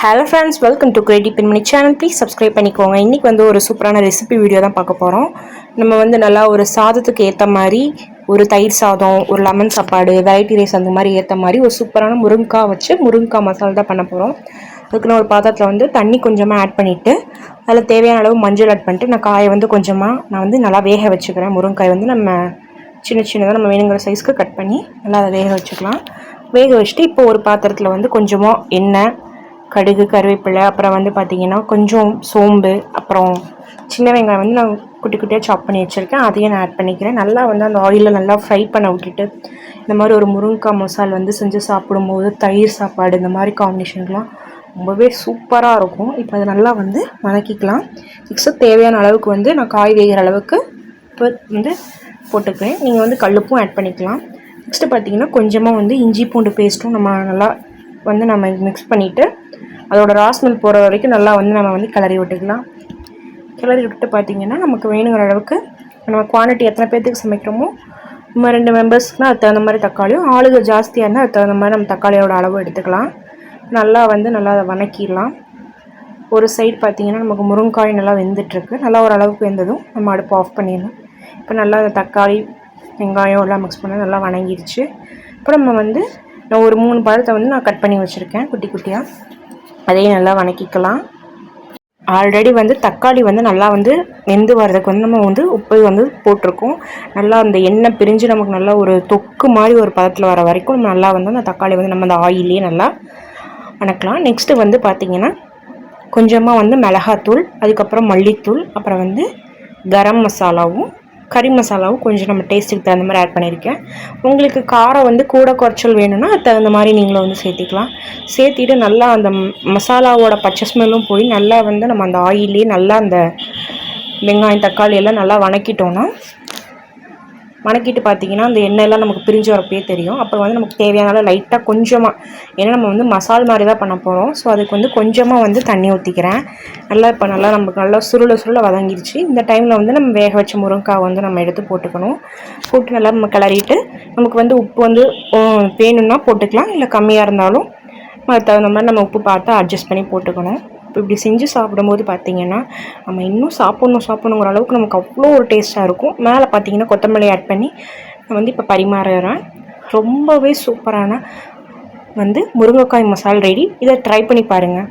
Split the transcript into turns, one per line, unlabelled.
Hello friends welcome to கிரேட்டி பின்மணி channel please subscribe பண்ணிக்கோங்க. இன்றைக்கி வந்து ஒரு சூப்பரான ரெசிபி வீடியோ தான் பார்க்க போகிறோம் நம்ம வந்து நல்லா ஒரு சாதத்துக்கு ஏற்ற மாதிரி ஒரு தயிர் சாதம் ஒரு லெமன் சாப்பாடு வெரைட்டி ரைஸ் அந்த மாதிரி ஏற்ற மாதிரி ஒரு சூப்பரான முருங்கைக்காய் வச்சு முருங்கைக்காய் மசாலா தான் பண்ண போகிறோம் அதுக்கு நான் ஒரு பாத்திரத்தில் வந்து தண்ணி கொஞ்சமாக ஆட் பண்ணிவிட்டு அதில் தேவையான அளவு மஞ்சள் ஆட் பண்ணிட்டு நான் காயை வந்து கொஞ்சமாக நான் வந்து நல்லா வேக வச்சுக்கிறேன். முருங்கைக்காய் வந்து நம்ம சின்ன சின்னதாக நம்ம வேணுங்கிற சைஸ்க்கு கட் பண்ணி நல்லா அதை வேக வச்சுக்கலாம். வேக வச்சுட்டு இப்போ ஒரு பாத்திரத்தில் வந்து கொஞ்சமாக எண்ணெய் கடுகு கருவேப்பிலை அப்புறம் வந்து பார்த்திங்கன்னா கொஞ்சம் சோம்பு அப்புறம் சின்ன வெங்காயம் வந்து நான் குட்டி குட்டியாக சாப் பண்ணி வச்சுருக்கேன். அதையும் நான் ஆட் பண்ணிக்கிறேன். நல்லா வந்து அந்த ஆயிலில் நல்லா ஃப்ரை பண்ண விட்டுட்டு இந்த மாதிரி ஒரு முருங்கைக்காய் மசால் வந்து செஞ்சு சாப்பிடும்போது தயிர் சாப்பாடு இந்த மாதிரி காம்பினேஷன்லாம் ரொம்பவே சூப்பராக இருக்கும். இப்போ அதை நல்லா வந்து வதக்கிக்கலாம். நெக்ஸ்ட்டு தேவையான அளவுக்கு வந்து நான் காய் வேகிற அளவுக்கு இப்போ வந்து போட்டுக்கிறேன். நீங்கள் வந்து கல்லுப்பும் ஆட் பண்ணிக்கலாம். நெக்ஸ்ட்டு பார்த்தீங்கன்னா கொஞ்சமாக வந்து இஞ்சி பூண்டு பேஸ்ட்டும் நம்ம நல்லா வந்து நம்ம மிக்ஸ் பண்ணிவிட்டு அதோட ராஸ்மெல் போகிற வரைக்கும் நல்லா வந்து நம்ம வந்து கிளறி விட்டுக்கலாம். கிளறி விட்டுட்டு பார்த்தீங்கன்னா நமக்கு வேணுங்கிற அளவுக்கு நம்ம குவான்டிட்டி எத்தனை பேர்த்துக்கு சமைக்கிறோமோ நம்ம ரெண்டு மெம்பர்ஸ்க்குனால் அது தகுந்த மாதிரி தக்காளியும் ஆளுகள் ஜாஸ்தியாக இருந்தால் அது தகுந்த மாதிரி நம்ம தக்காளியோட அளவு எடுத்துக்கலாம். நல்லா வந்து நல்லா அதை வணக்கிடலாம். ஒரு சைடு பார்த்திங்கன்னா நமக்கு முருங்காய் நல்லா வெந்துட்டுருக்கு. நல்லா ஒரு அளவுக்கு வெந்ததும் நம்ம அடுப்பு ஆஃப் பண்ணிடலாம். இப்போ நல்லா அந்த தக்காளி வெங்காயம் எல்லாம் மிக்ஸ் பண்ணி நல்லா வணங்கிடுச்சு. அப்புறம் நம்ம வந்து நான் ஒரு மூணு பழத்தை வந்து நான் கட் பண்ணி வச்சுருக்கேன் குட்டி குட்டியாக அதையும் நல்லா வணக்கிக்கலாம். ஆல்ரெடி வந்து தக்காளி வந்து நல்லா வந்து வெந்து வர்றதுக்கு வந்து நம்ம வந்து உப்பு வந்து போட்டிருக்கோம். நல்லா அந்த எண்ணெய் பிரிஞ்சு நமக்கு நல்லா ஒரு தொக்கு மாதிரி ஒரு பதத்தில் வர வரைக்கும் நம்ம நல்லா வந்து அந்த தக்காளி வந்து நம்ம அந்த ஆயிலே நல்லா வணக்கலாம். நெக்ஸ்ட்டு வந்து பார்த்திங்கன்னா கொஞ்சமாக வந்து மிளகாத்தூள் அதுக்கப்புறம் மல்லித்தூள் அப்புறம் வந்து கரம் மசாலாவும் கறி மசாலாவும் கொஞ்சம் நம்ம டேஸ்ட்டுக்கு தகுந்த மாதிரி ஆட் பண்ணியிருக்கேன். உங்களுக்கு காரம் வந்து கூட குறைச்சல் வேணும்னா அது தகுந்த மாதிரி நீங்களும் வந்து சேர்த்திக்கலாம். சேர்த்திட்டு நல்லா அந்த மசாலாவோட பச்சை ஸ்மெல்லும் போய் நல்லா வந்து நம்ம அந்த ஆயிலே நல்லா அந்த வெங்காயம் தக்காளி எல்லாம் நல்லா வணக்கிட்டோன்னா வணக்கிட்டு பார்த்தீங்கன்னா அந்த எண்ணெயெல்லாம் நமக்கு பிரிஞ்சு வரப்பே தெரியும். அப்புறம் வந்து நமக்கு தேவையான லைட்டாக கொஞ்சமாக ஏன்னா நம்ம வந்து மசால் மாதிரி தான் பண்ண போகிறோம் ஸோ அதுக்கு வந்து கொஞ்சமாக வந்து தண்ணி ஊற்றிக்கிறேன் நல்லா இப்போ நல்லா நமக்கு நல்லா சுருள சுருள வதங்கிடுச்சு இந்த டைமில் வந்து நம்ம வேக வச்ச முருங்கைக்காய் வந்து நம்ம எடுத்து போட்டுக்கணும். போட்டு நல்லா நம்ம கிளறிட்டு நமக்கு வந்து உப்பு வந்து வேணும்னா போட்டுக்கலாம். இல்லை கம்மியாக இருந்தாலும் அதுக்கு தகுந்த மாதிரி நம்ம உப்பு பார்த்து அட்ஜஸ்ட் பண்ணி போட்டுக்கணும். இப்படி செஞ்சு சாப்பிடும்போது பார்த்திங்கன்னா நம்ம இன்னும் சாப்பிட்ணும் சாப்பிட்ணுங்கிற அளவுக்கு நமக்கு அவ்வளோ ஒரு டேஸ்ட்டாக இருக்கும். மேலே பார்த்திங்கன்னா கொத்தமல்லி ஆட் பண்ணி நான் வந்து இப்போ பரிமாறுறேன். ரொம்பவே சூப்பரான வந்து முருங்கைக்காய் மசால் ரெடி இதை ட்ரை பண்ணி பாருங்கள்